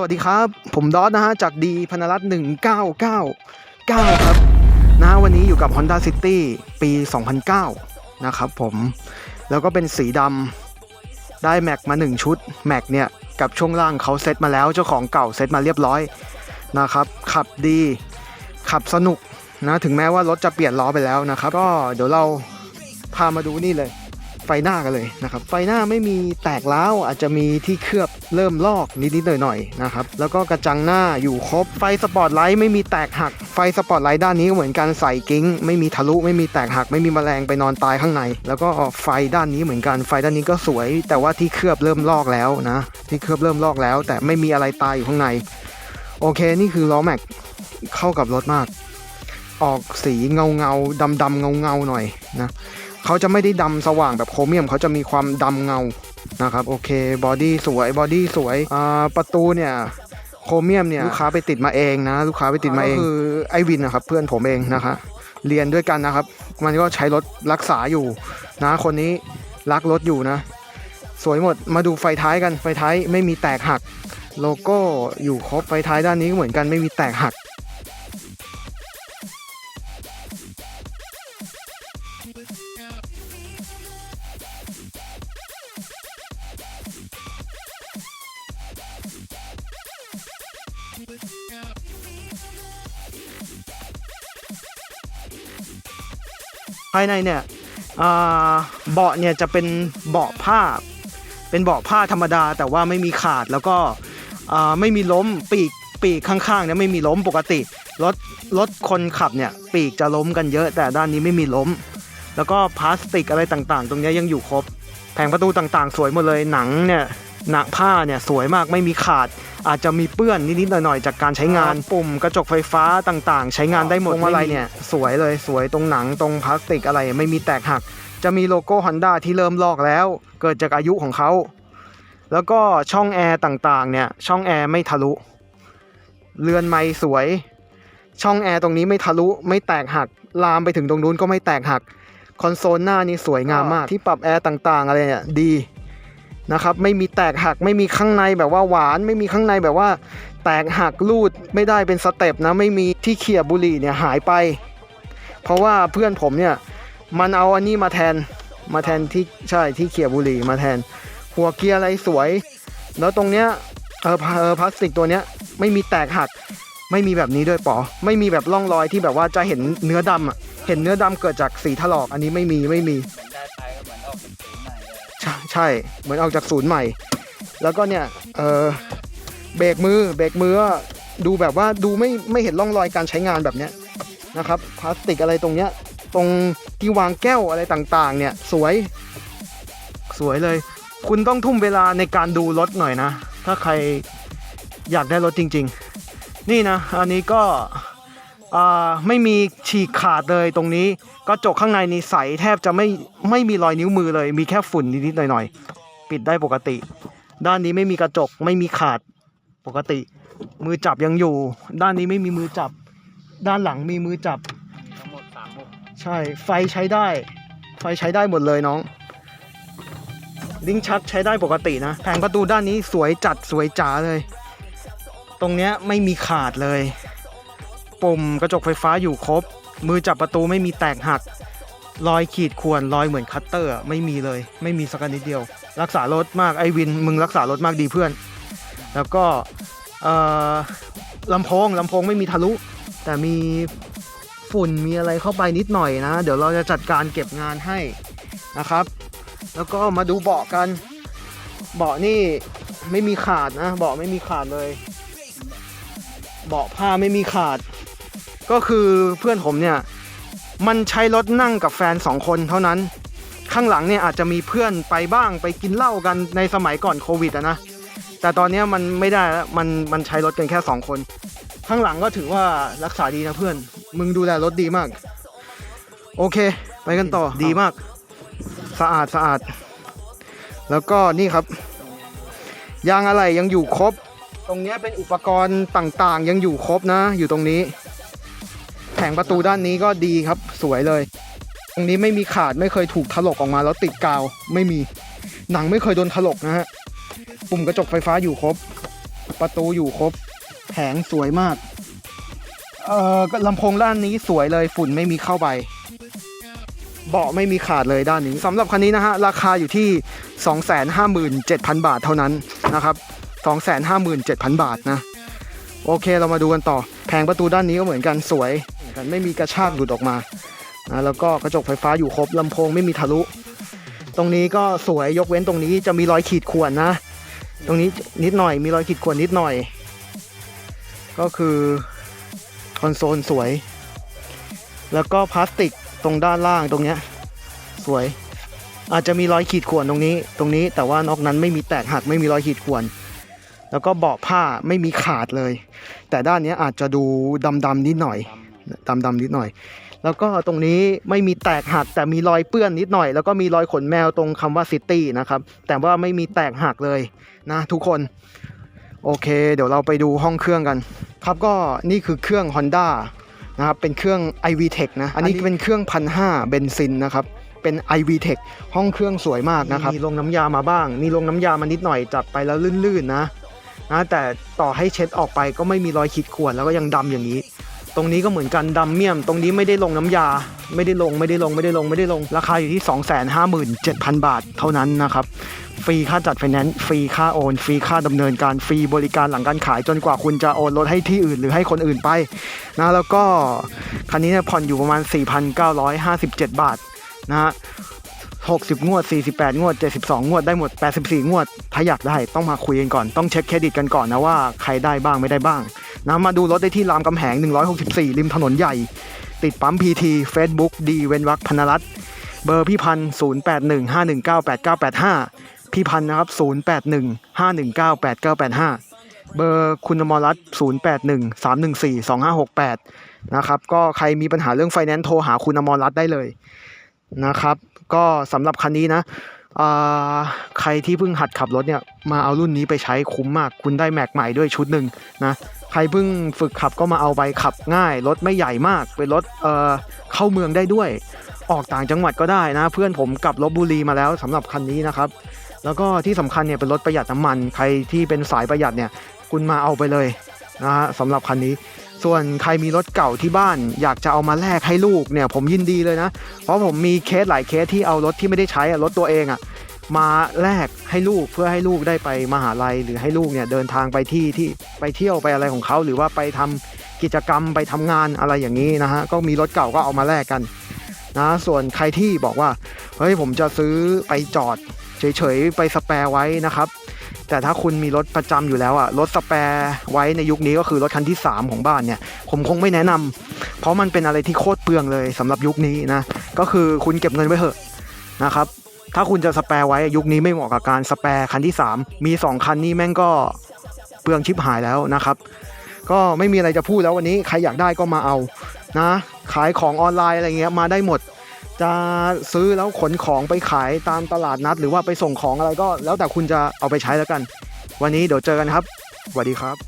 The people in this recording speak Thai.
สวัสดีครับ ผมดอสนะฮะ จากดีพนรัตน์1999 ครับ นะฮะ วันนี้อยู่กับ Honda City ปี 2009 นะครับผม แล้วก็เป็นสีดำได้แม็กมา 1 ชุด แม็กเนี่ย กับช่วงล่างเขาเซ็ตมาแล้ว เจ้าของเก่าเซ็ตมาเรียบร้อยนะครับ ขับดี ขับสนุกนะ ถึงแม้ว่ารถจะเปลี่ยนล้อไปแล้วนะครับ ก็เดี๋ยวเราพามาดูนี่เลย ไฟหน้ากันเลยนะครับ ไฟหน้าไม่มีแตกร้าวอาจจะมีที่เคลือบเริ่มลอกนิดๆหน่อยๆนะครับ แล้วก็กระจังหน้าอยู่ครบ ไฟสปอตไลท์ไม่มีแตกหัก ไฟสปอตไลท์ด้านนี้ก็เหมือนกันใส่กิ้ง ไม่มีทะลุไม่มีแตกหัก ไม่มีแมลงไปนอนตายข้างใน แล้วก็ไฟด้านนี้เหมือนกัน ไฟด้านนี้ก็สวย แต่ว่าที่เคลือบเริ่มลอกแล้วนะ ที่เคลือบเริ่มลอกแล้ว แต่ไม่มีอะไรตายอยู่ข้างใน โอเค นี่คือล้อแม็กเข้ากับรถมาก ออกสีเงาเงาดำดำเงาเงาหน่อยนะ เขาจะไม่ได้ดำสว่างแบบโครเมียม เขาจะมีความดำเงานะครับโอเคบอดี้สวยบอดี้สวยอ่าประตูเนี่ยโครเมียมเนี่ยลูกค้าไปติดมาเองนะ ลูกค้าไปติดมาเอง คือไอวินนะครับเพื่อนผมเองนะคะเรียนด้วยกันนะครับ มันก็ใช้รถรักษาอยู่นะคนนี้รักรถอยู่นะ สวยหมดมาดูไฟท้ายกันไฟท้ายไม่มีแตกหัก โลโก้อยู่ครบไฟท้ายด้านนี้ก็เหมือนกันไม่มีแตกหักายในเนี่ยเบาะเนี่ยจะเป็นเบาะผ้า เป็นเบาะผ้าธรรมดา แต่ว่าไม่มีขาดแล้วก็ไม่มีล้มปีกปีกข้างๆเนี่ยไม่มีล้มปกติรถรถคนขับเนี่ยปีกจะล้มกันเยอะ แต่ด้านนี้ไม่มีล้ม แล้วก็พลาสติกอะไรต่างๆ ตรงนี้ยังอยู่ครบ แผงประตูต่างๆ สวยหมดเลยหนังเนี่ย หนังผ้าเนี่ยสวยมากไม่มีขาด อาจจะมีเปื้อนนิดๆหน่อยๆจากการใช้งานปุ่มกระจกไฟฟ้าต่างๆ ใช้งานได้หมดพวงมาลัยเนี่ยสวยเลยสวยตรงหนังตรงพลาสติกอะไรไม่มีแตกหัก จะมีโลโก้ Honda ที่เริ่มลอกแล้ว เกิดจากอายุของเขาแล้วก็ช่องแอร์ต่างๆเนี่ยช่องแอร์ไม่ทะลุ เรือนไม้สวย ช่องแอร์ตรงนี้ไม่ทะลุไม่แตกหัก ลามไปถึงตรงนู้นก็ไม่แตกหัก คอนโซลหน้านี่สวยงามมากที่ปรับแอร์ต่างๆอะไรเนี่ยดี นะครับไม่มีแตกหักไม่มีข้างในแบบว่าหวาน ไม่มีข้างในแบบว่า แตกหักรูดไม่ได้เป็นสเต็ปนะไม่มีที่เขี่ยบุหรี่เนี่ยหายไป เพราะว่าเพื่อนผมเนี่ยมันเอาอันนี้มาแทนมาแทนที่ใช่ที่เขี่ยบุหรี่มาแทน หัวเกียร์อะไรสวย แล้วตรงเนี้ยเออเออพลาสติกตัวเนี้ยไม่มีแตกหักไม่มีแบบนี้ด้วยปอ ไม่มีแบบร่องรอยที่แบบว่าจะเห็นเนื้อดำอะ เห็นเนื้อดำเกิดจากสีถลอก อันนี้ไม่มีไม่มี ใช่เหมือนออกจากศูนย์ใหม่ แล้วก็เนี่ยเออเบรกมือเบรกมือดูแบบว่าดูไม่ไม่เห็นร่องรอยการใช้งานแบบเนี้ยนะครับพลาสติกอะไรตรงเนี้ยตรงที่วางแก้วอะไรต่างๆ เนี่ยสวย สวยเลย คุณต้องทุ่มเวลาในการดูรถหน่อยนะ ถ้าใครอยากได้รถจริง ๆ นี่นะ อันนี้ก็ ไม่มีฉีกขาดเลยตรงนี้ กระจกข้างในนี่ใสแทบจะไม่ไม่มีรอยนิ้วมือเลย มีแค่ฝุ่นนิดๆหน่อยๆ ปิดได้ปกติ ด้านนี้ไม่มีกระจกไม่มีขาดปกติ มือจับยังอยู่ ด้านนี้ไม่มีมือจับ ด้านหลังมีมือจับทั้งหมดสามมุกใช่ไฟใช้ได้ ไฟใช้ได้หมดเลยน้อง ลิงชักใช้ได้ปกตินะแผงประตูด้านนี้สวยจัดสวยจ๋าเลย ตรงเนี้ยไม่มีขาดเลย ปุ่มกระจกไฟฟ้าอยู่ครบ มือจับประตูไม่มีแตกหัก รอยขีดข่วนรอยเหมือนคัตเตอร์ไม่มีเลย ไม่มีสักนิดเดียว รักษารถมากไอวิน มึงรักษารถมากดีเพื่อน แล้วก็ลำโพงลำโพงไม่มีทะลุ แต่มีฝุ่นมีอะไรเข้าไปนิดหน่อยนะ เดี๋ยวเราจะจัดการเก็บงานให้นะครับ แล้วก็มาดูเบาะกัน เบาะนี่ไม่มีขาดนะ เบาะไม่มีขาดเลย เบาะผ้าไม่มีขาด ก็คือเพื่อนผมเนี่ยมันใช้รถนั่งกับแฟนสองคนเท่านั้น ข้างหลังเนี่ยอาจจะมีเพื่อนไปบ้างไปกินเหล้ากันในสมัยก่อนโควิดอะนะแต่ตอนเนี้ยมันไม่ได้แล้วมันมันใช้รถกันแค่สองคน ข้างหลังก็ถือว่ารักษาดีนะเพื่อน มึงดูแลรถดีมาก โอเค ไปกันต่อดีมาก สะอาดสะอาด แล้วก็นี่ครับ ยางอะไรยังอยู่ครบ ตรงเนี้ยเป็นอุปกรณ์ต่างๆ ยังอยู่ครบนะ อยู่ตรงนี้ แผงประตูด้านนี้ก็ดีครับ สวยเลย ตรงนี้ไม่มีขาดไม่เคยถูกถลกออกมาแล้วติดกาวไม่มีหนังไม่เคยโดนถลกนะฮะปุ่มกระจกไฟฟ้าอยู่ครบ ประตูอยู่ครบ แผงสวยมากเอ่อลำโพงด้านนี้สวยเลยฝุ่นไม่มีเข้าไปเบาะไม่มีขาดเลยด้านนี้สำหรับคันนี้นะฮะราคาอยู่ที่ 257,000 บาทเท่านั้นนะครับ 257,000 บาทนะ โอเคเรามาดูกันต่อ แผงประตูด้านนี้ก็เหมือนกันสวย กันไม่มีกระชากหลุดออกมานะแล้วก็กระจกไฟฟ้าอยู่ครบลำโพงไม่มีทะลุ ตรงนี้ก็สวยยกเว้นตรงนี้จะมีรอยขีดข่วนนะ ตรงนี้นิดหน่อยมีรอยขีดข่วนนิดหน่อย ก็คือคอนโซลสวย แล้วก็พลาสติกตรงด้านล่างตรงเนี้ยสวย อาจจะมีรอยขีดข่วนตรงนี้ ตรงนี้แต่ว่านอกนั้นไม่มีแตกหักไม่มีรอยขีดข่วนแล้วก็เบาะผ้าไม่มีขาดเลย แต่ด้านนี้อาจจะดูดำๆนิดหน่อย ดำดำๆนิดหน่อย แล้วก็ตรงนี้ไม่มีแตกหักแต่มีรอยเปื้อนนิดหน่อย แล้วก็มีรอยขนแมวตรงคำว่าซิตี้นะครับแต่ว่าไม่มีแตกหักเลยนะทุกคนโอเค เดี๋ยวเราไปดูห้องเครื่องกัน ครับก็นี่คือเครื่อง Honda นะครับเป็นเครื่อง iVTEC นะอันนี้เป็นเครื่องพันห้าเบนซินนะครับเป็น iVTEC ห้องเครื่องสวยมากนะครับมีลงน้ำยามาบ้าง มีลงน้ำยามานิดหน่อยจับไปแล้วลื่นๆนะนะแต่ต่อให้เช็ดออกไปก็ไม่มีรอยขีดข่วนแล้วก็ยังดำอย่างนี้ ตรงนี้ก็เหมือนกันดำเมียม ตรงนี้ไม่ได้ลงน้ำยา ไม่ได้ลงไม่ได้ลงไม่ได้ลงไม่ได้ลง ราคาอยู่ที่ 257,000 บาทเท่านั้นนะครับ ฟรีค่าจัดไฟแนนซ์ฟรีค่าโอน ฟรีค่าดำเนินการฟรีบริการหลังการขายจนกว่าคุณจะโอนรถให้ที่อื่นหรือให้คนอื่นไปนะแล้วก็คันนี้เนี่ยผ่อนอยู่ประมาณ 4,957 บาทนะฮะ60 งวด 48 งวด 72 งวด ได้หมด 84 งวด ถ้าอยากได้ต้องมาคุยกันก่อน ต้องเช็คเครดิตกันก่อนนะว่าใครได้บ้างไม่ได้บ้าง นะมาดูรถได้ที่รามคำแหง 164 ริมถนนใหญ่ ติดปั๊ม PT Facebook ดีเวนวักพนรัตเบอร์พี่พัน081 519 8985 พี่พันธ์นะครับ 081 519 8985 เบอร์คุณอมรรัตน์081 314 2568 นะครับก็ใครมีปัญหาเรื่องไฟแนนซ์โทรหาคุณอมรรัตน์ได้เลยนะครับ ก็สำหรับคันนี้นะ ใครที่เพิ่งหัดขับรถเนี่ยมาเอารุ่นนี้ไปใช้คุ้มมาก คุณได้แม็กใหม่ด้วยชุดหนึ่งนะใครเพิ่งฝึกขับก็มาเอาไปขับง่าย รถไม่ใหญ่มาก เป็นรถเอ่อเข้าเมืองได้ด้วย ออกต่างจังหวัดก็ได้นะ เพื่อนผมกลับลบบุรีมาแล้วสำหรับคันนี้นะครับ แล้วก็ที่สำคัญเนี่ยเป็นรถประหยัดน้ำมัน ใครที่เป็นสายประหยัดเนี่ยคุณมาเอาไปเลย นะฮะสำหรับคันนี้ ส่วนใครมีรถเก่าที่บ้าน อยากจะเอามาแลกให้ลูกเนี่ยผมยินดีเลยนะ เพราะผมมีเคสหลายเคสที่เอารถที่ไม่ได้ใช้อะรถตัวเองอะมาแลกให้ลูกเพื่อให้ลูกได้ไปมหาลัย หรือให้ลูกเนี่ยเดินทางไปที่ที่ไปเที่ยวไปอะไรของเขา หรือว่าไปทำกิจกรรมไปทำงานอะไรอย่างนี้นะฮะก็มีรถเก่าก็เอามาแลกกันนะส่วนใครที่บอกว่าเฮ้ยผมจะซื้อไปจอดเฉยๆไปสแปร์ไว้นะครับ แต่ถ้าคุณมีรถประจำอยู่แล้วอะรถสแปร์ไว้ในยุคนี้ก็คือรถคันที่ 3 ของบ้านเนี่ยผมคงไม่แนะนำเพราะมันเป็นอะไรที่โคตรเปลืองเลยสำหรับยุคนี้นะก็คือคุณเก็บเงินไว้เถอะนะครับถ้าคุณจะสแปร์ไว้ยุคนี้ไม่เหมาะกับการสแปร์คันที่ 3 มี 2 คันนี้แม่งก็เปลืองชิบหายแล้วนะครับ ก็ไม่มีอะไรจะพูดแล้ววันนี้ใครอยากได้ก็มาเอานะขายของออนไลน์อะไรเงี้ยมาได้หมด จะซื้อแล้วขนของไปขายตามตลาดนัด หรือว่าไปส่งของอะไรก็แล้วแต่คุณจะเอาไปใช้แล้วกัน วันนี้เดี๋ยวเจอกันครับสวัสดีครับ